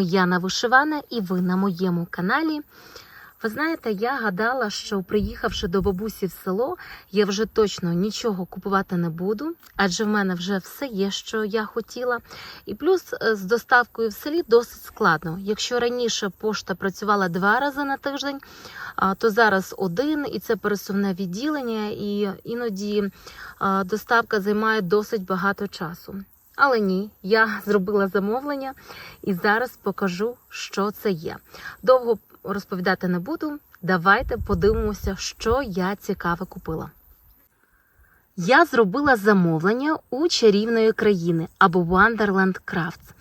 Яна Вишивана і ви на моєму каналі. Ви знаєте, я гадала, що приїхавши до бабусі в село, я вже точно нічого купувати не буду, адже в мене вже все є, що я хотіла. І плюс е, з доставкою в селі досить складно. Якщо раніше пошта працювала два рази на тиждень, то зараз один, і це пересувне відділення, і іноді доставка займає досить багато часу. Але ні, я зробила замовлення і зараз покажу, що це є. Довго розповідати не буду. Давайте подивимося, що я цікаве купила. Я зробила замовлення у чарівної країни або Wonderland Crafts.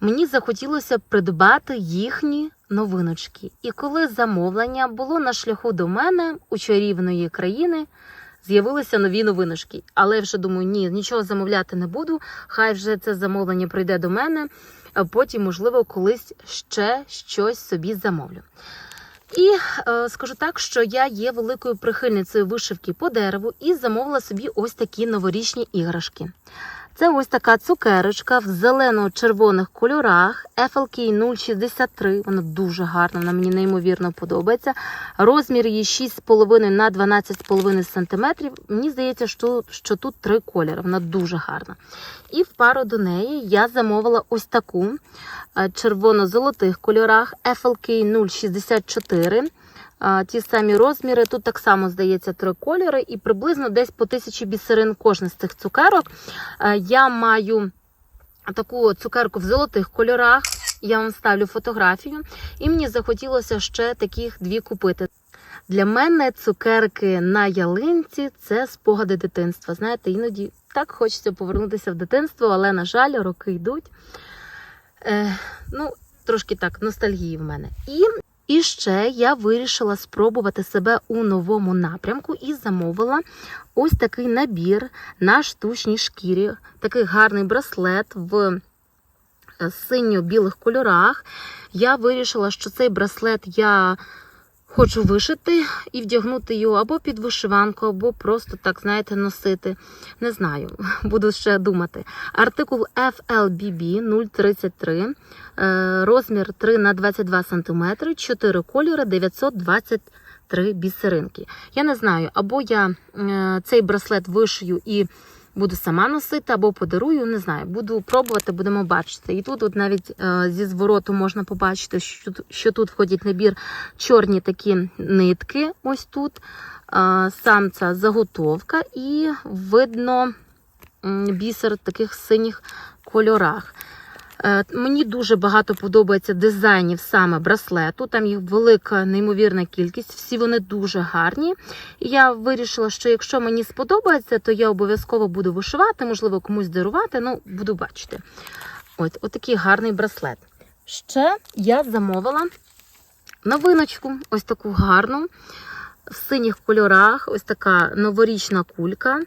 Мені захотілося придбати їхні новиночки. І коли замовлення було на шляху до мене у чарівної країни, з'явилися нові новиночки. Але я вже думаю, ні, нічого замовляти не буду. Хай вже це замовлення прийде до мене, а потім, можливо, колись ще щось собі замовлю. І е, скажу так, що я є великою прихильницею вишивки по дереву і замовила собі ось такі новорічні іграшки. Це ось така цукерочка в зелено-червоних кольорах FLK 063. Вона дуже гарна, вона мені неймовірно подобається. Розмір її 6,5 на 12,5 см. Мені здається, що, що тут три кольори. Вона дуже гарна. І в пару до неї я замовила ось таку е, червоно-золотих кольорах FLK 064. Ті самі розміри. Тут так само здається три кольори, і приблизно десь по тисячі бісерин кожна з цих цукерок. Е, Я маю таку цукерку в золотих кольорах. Я вам ставлю фотографію, і мені захотілося ще таких дві купити. Для мене цукерки на ялинці це спогади дитинства. Знаєте, іноді так хочеться повернутися в дитинство, але, на жаль, роки йдуть. Е, ну, трошки так, ностальгії в мене. І і ще я вирішила спробувати себе у новому напрямку і замовила ось такий набір на штучній шкірі. Такий гарний браслет в е, синьо-білих кольорах. Я вирішила, що цей браслет я хочу вишити і вдягнути його або під вишиванку, або просто так, знаєте, носити. Не знаю, буду ще думати. Артикул FLBB 033, е, розмір 3 на 22 см, 4 кольори, 923 бісеринки. Я не знаю, або я е, цей браслет вишию і буду сама носити, або подарую, не знаю. Буду пробувати, будемо бачити. І тут от навіть е, зі звороту можна побачити, що, що тут входить набір чорні такі нитки. Ось тут. Е, сам ця заготовка, і видно бісер в таких синіх кольорах. Е, Мені дуже багато подобається дизайнів саме браслету. Там їх велика, неймовірна кількість. Всі вони дуже гарні. І я вирішила, що якщо мені сподобається, то я обов'язково буду вишивати, можливо, комусь дарувати. Ну, буду бачити. Ось отакий гарний браслет. Ще я замовила новиночку, ось таку гарну, в синіх кольорах, ось така новорічна кулька.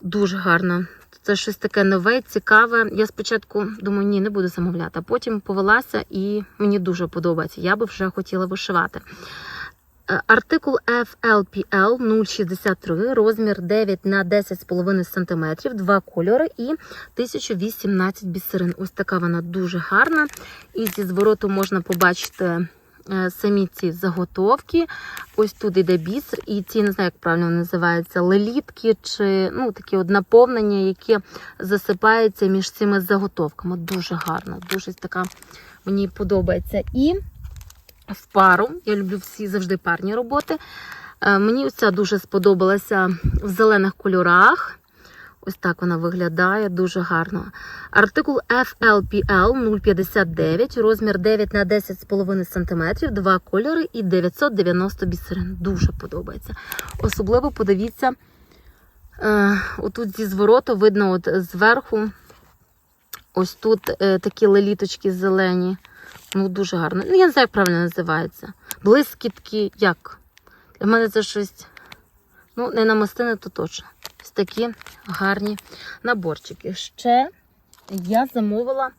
Дуже гарна. Це щось таке нове, цікаве. Я спочатку думаю, ні, не буду замовляти, а потім повелася і мені дуже подобається. Я би вже хотіла вишивати. Е, Артикул FLPL 063, розмір 9 на 10,5 см, два кольори і 1018 бісерин. Ось така вона дуже гарна. І зі звороту можна побачити самі ці заготовки. Ось тут йде бісер, і ці, не знаю, як правильно називаються, лелітки чи ну, такі от наповнення, які засипаються між цими заготовками. Дуже гарно, дуже така мені подобається. І в пару. Я люблю всі завжди парні роботи. Е, Мені ця дуже сподобалася в зелених кольорах. Ось так вона виглядає, дуже гарно. Артикул FLPL 059, розмір 9 на 10,5 см, два кольори і 990 бісерин. Дуже подобається. Особливо подивіться, е, отут зі звороту видно от зверху, ось тут е, такі леліточки зелені. Ну, дуже гарно. Ну, я не знаю, як правильно називається. Блискітки, як? Для мене це щось. Ну, не намастини, то точно. Ось такі гарні наборчики. Ще я замовила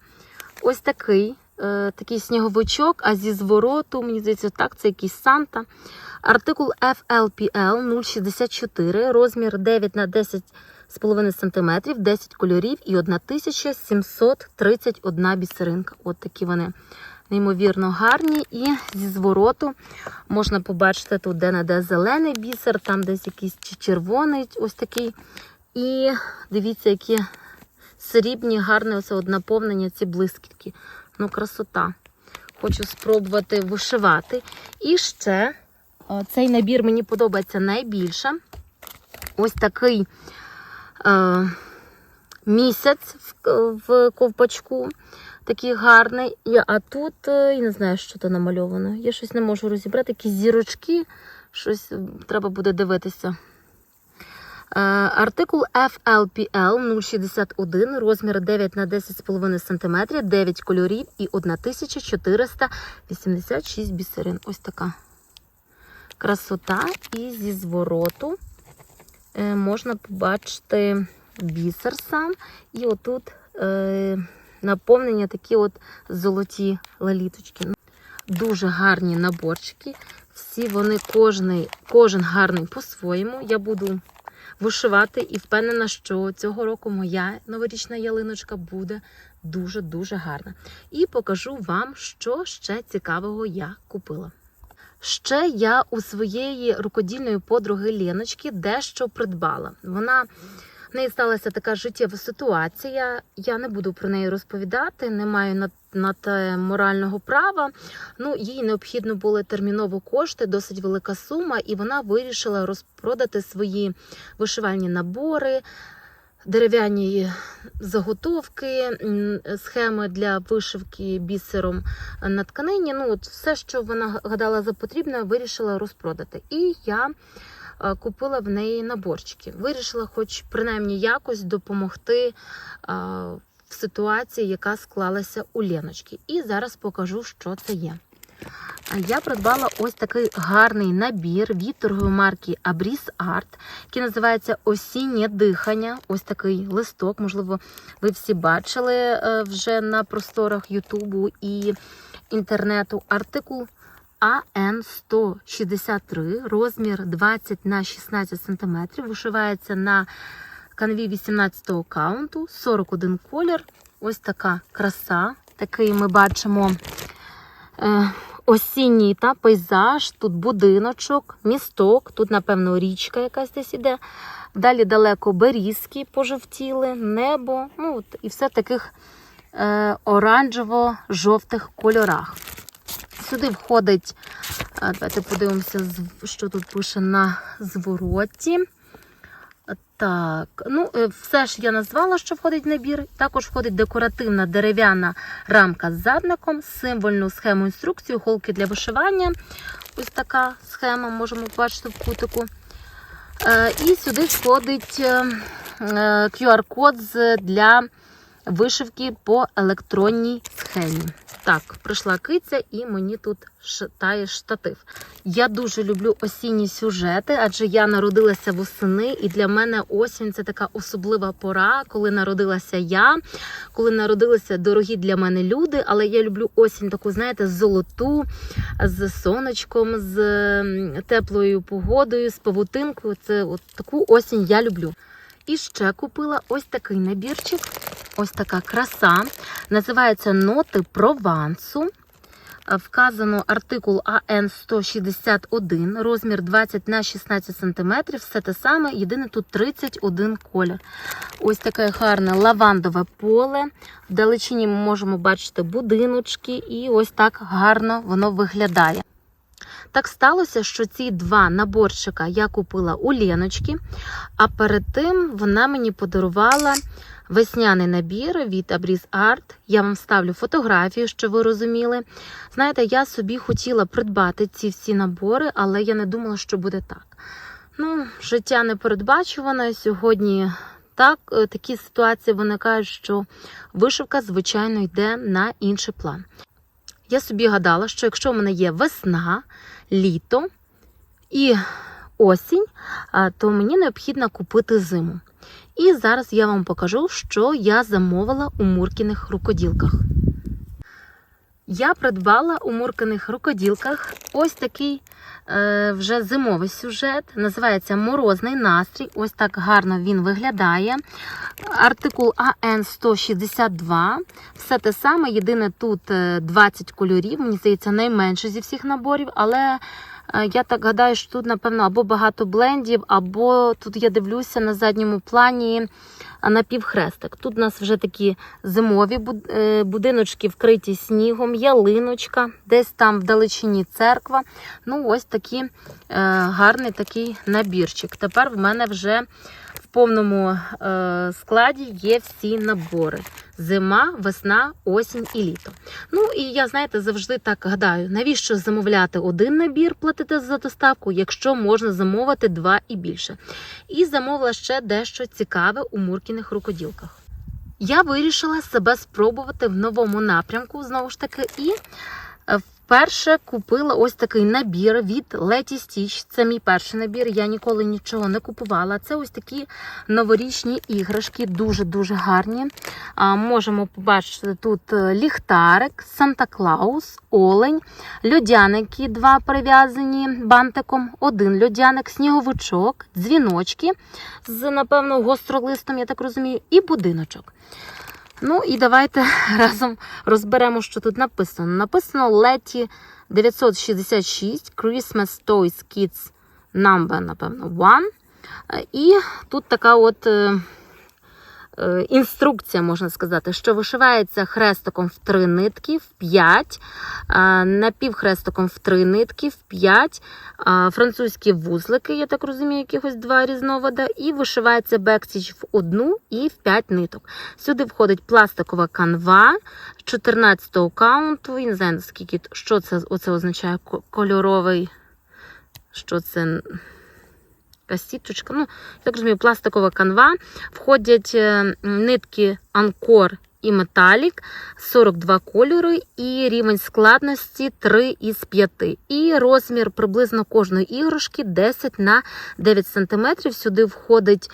ось такий е, такий сніговичок, а зі звороту, мені здається, так, це якийсь Санта. Артикул FLPL 064, розмір 9 на 10 см, 10 кольорів і 1731 бісеринка. От такі вони неймовірно гарні. І зі звороту можна побачити тут де-не-де зелений бісер, там десь якийсь червоний, ось такий. І дивіться, які срібні, гарне оце от наповнення, ці блискітки. Ну, красота. Хочу спробувати вишивати. І ще цей набір мені подобається найбільше. Ось такий е, місяць в, в ковпачку. Такий гарний. А тут, е, я не знаю, що то намальовано. Я щось не можу розібрати. Якісь зірочки, щось треба буде дивитися. Е, Артикул FLPL 061, розмір 9 на 10,5 см, 9 кольорів і 1486 бісерин. Ось така красота. І зі звороту е, можна побачити бісер сам. І отут наповнення такі от золоті лаліточки. Дуже гарні наборчики. Всі вони кожний, кожен гарний по-своєму. Я буду вишивати і впевнена, що цього року моя новорічна ялиночка буде дуже-дуже гарна. І покажу вам, що ще цікавого я купила. Ще я у своєї рукодільної подруги Леночки дещо придбала. Вона в неї сталася така життєва ситуація. Я не буду про неї розповідати, не маю на, на те морального права. Ну, їй необхідно були терміново кошти, досить велика сума, і вона вирішила розпродати свої вишивальні набори, дерев'яні заготовки, схеми для вишивки бісером на тканині. Ну, от все, що вона гадала за потрібне, вирішила розпродати. І я купила в неї наборчики. Вирішила, хоч принаймні якось допомогти е, в ситуації, яка склалася у Леночки. І зараз покажу, що це є. Я придбала ось такий гарний набір від торгової марки Abris Art, який називається Осіннє дихання. Ось такий листок. Можливо, ви всі бачили е, вже на просторах Ютубу і інтернету. Артикул АН163, розмір 20 на 16 см. Вишивається на канві 18 го каунту, 41 колір. Ось така краса. Такий ми бачимо. Е, осінній та пейзаж, тут будиночок, місток, тут, напевно, річка якась десь іде. Далі далеко берізки пожовтіли, небо. Ну, і все таких е, оранжево-жовтих кольорах. Сюди входить, е, давайте подивимося, що тут пише на звороті. Так, ну е, все ж я назвала, що входить в набір. Також входить декоративна дерев'яна рамка з задником, символьну схему інструкцію, голки для вишивання. Ось така схема, можемо побачити в кутику. Е, І сюди входить QR-код для вишивки по електронній схемі. Так, прийшла киця і мені тут шатає штатив. Я дуже люблю осінні сюжети, адже я народилася восени, і для мене осінь це така особлива пора, коли народилася я, коли народилися дорогі для мене люди. Але я люблю осінь таку, знаєте, золоту, з сонечком, з теплою погодою, з павутинкою. Це от таку осінь я люблю. І ще купила ось такий набірчик. Ось така краса. Називається Ноти Провансу. Е, Вказано артикул АН161, розмір 20 на 16 см. Все те саме, єдине тут 31 колір. Ось таке гарне лавандове поле. Вдалечині ми можемо бачити будиночки, і ось так гарно воно виглядає. Так сталося, що ці два наборчика я купила у Леночки, а перед тим вона мені подарувала весняний набір від Abris Art. Я вам ставлю фотографію, щоб ви розуміли. Знаєте, я собі хотіла придбати ці всі набори, але я не думала, що буде так. Ну, життя непередбачуване. Сьогодні так, е, такі ситуації виникають, що вишивка, звичайно, йде на інший план. Я собі гадала, що якщо в мене є весна, літо і осінь, то мені необхідно купити зиму. І зараз я вам покажу, що я замовила у Муркіних рукоділках. Я придбала у мурканих рукоділках ось такий е, вже зимовий сюжет. Називається Морозний настрій. Ось так гарно він виглядає. Артикул АН 162. Все те саме. Єдине тут е, 20 кольорів. Мені здається, найменше зі всіх наборів, але. е, Я так гадаю, що тут, напевно, або багато блендів, або тут я дивлюся на задньому плані напівхрестик. Тут у нас вже такі зимові е, будиночки вкриті снігом, ялиночка, десь там вдалечині церква. Ну, ось такий е, гарний такий набірчик. Тепер в мене вже в повному е, складі є всі набори: зима, весна, осінь і літо. Ну і я, знаєте, завжди так гадаю, навіщо замовляти один набір, платити за доставку, якщо можна замовити два і більше. І замовила ще дещо цікаве у Муркіних рукоділках. Я вирішила себе спробувати в новому напрямку, знову ж таки, і вперше купила ось такий набір від Letty Stitch. Це мій перший набір. Я ніколи нічого не купувала. Це ось такі новорічні іграшки, дуже-дуже гарні. А, можемо побачити тут е, ліхтарик, Санта-Клаус, олень, льодяники, два прив'язані бантиком, один льодяник, сніговичок, дзвіночки з, напевно, гостролистом, я так розумію, і будиночок. Ну і давайте разом розберемо, що тут написано. Написано Letty 966 Christmas Toys Kids Number, напевно, One. Е, І тут така от е, інструкція, можна сказати, що вишивається хрестиком в три нитки, в 5, напівхрестиком в три нитки, в 5, французькі вузлики, я так розумію, якихось два різновида, і вишивається бекстіч в одну і в 5 ниток. Сюди входить пластикова канва 14-го каунту. Я не знаю, наскільки що це оце означає кольоровий. Що це? Якась сіточка. Ну, я так розумію, пластикова канва. Входять е, нитки Анкор і Металік, 42 кольори і рівень складності 3 із 5. І розмір приблизно кожної іграшки 10 на 9 см. Сюди входить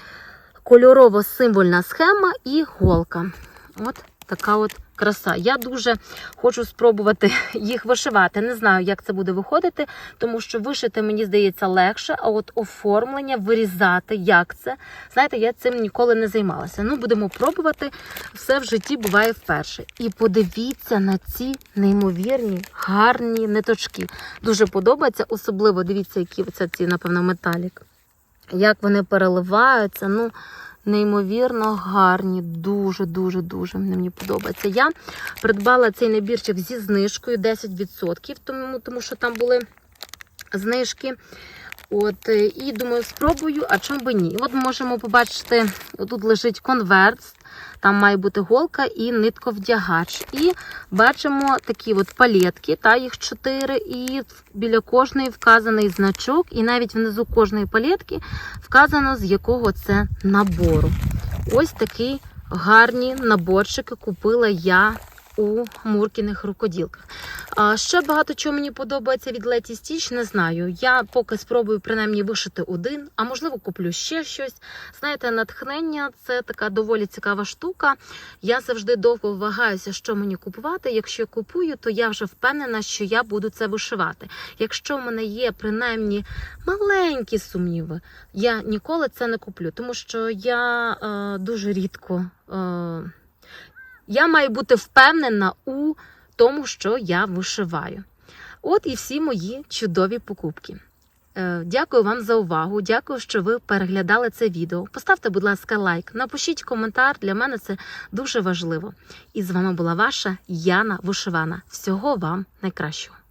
кольорово-символьна схема і голка. От така от краса. Я дуже хочу спробувати їх вишивати. Не знаю, як це буде виходити, тому що вишити, мені здається, легше, а от оформлення, вирізати, як це. Знаєте, я цим ніколи не займалася. Ну, будемо пробувати. Все в житті буває вперше. І подивіться на ці неймовірні, гарні ниточки. Дуже подобається, особливо дивіться, які це ці, напевно, металік. Як вони переливаються. Ну, неймовірно гарні. Дуже, дуже, дуже мені подобається. Я придбала цей набірчик зі знижкою 10%, тому, тому що там були знижки. От, е, і думаю, спробую, а чому би ні? От можемо побачити, тут лежить конверт, там має бути голка і нитковдягач. І бачимо такі от палетки, та їх чотири, і біля кожної вказаний значок, і навіть внизу кожної палетки вказано, з якого це набору. Ось такі гарні наборчики купила я у Муркіних рукоділках. А ще багато чого мені подобається від Letty Stitch, не знаю. Я поки спробую принаймні вишити один, а можливо куплю ще щось. Знаєте, натхнення це така доволі цікава штука. Я завжди довго вагаюся, що мені купувати. Якщо купую, то я вже впевнена, що я буду це вишивати. Якщо в мене є принаймні маленькі сумніви, я ніколи це не куплю, тому що я е, дуже рідко. Е, я маю бути впевнена у тому, що я вишиваю. От і всі мої чудові покупки. Е, Дякую вам за увагу. Дякую, що ви переглядали це відео. Поставте, будь ласка, лайк, напишіть коментар. Для мене це дуже важливо. І з вами була ваша Яна Вишивана. Всього вам найкращого.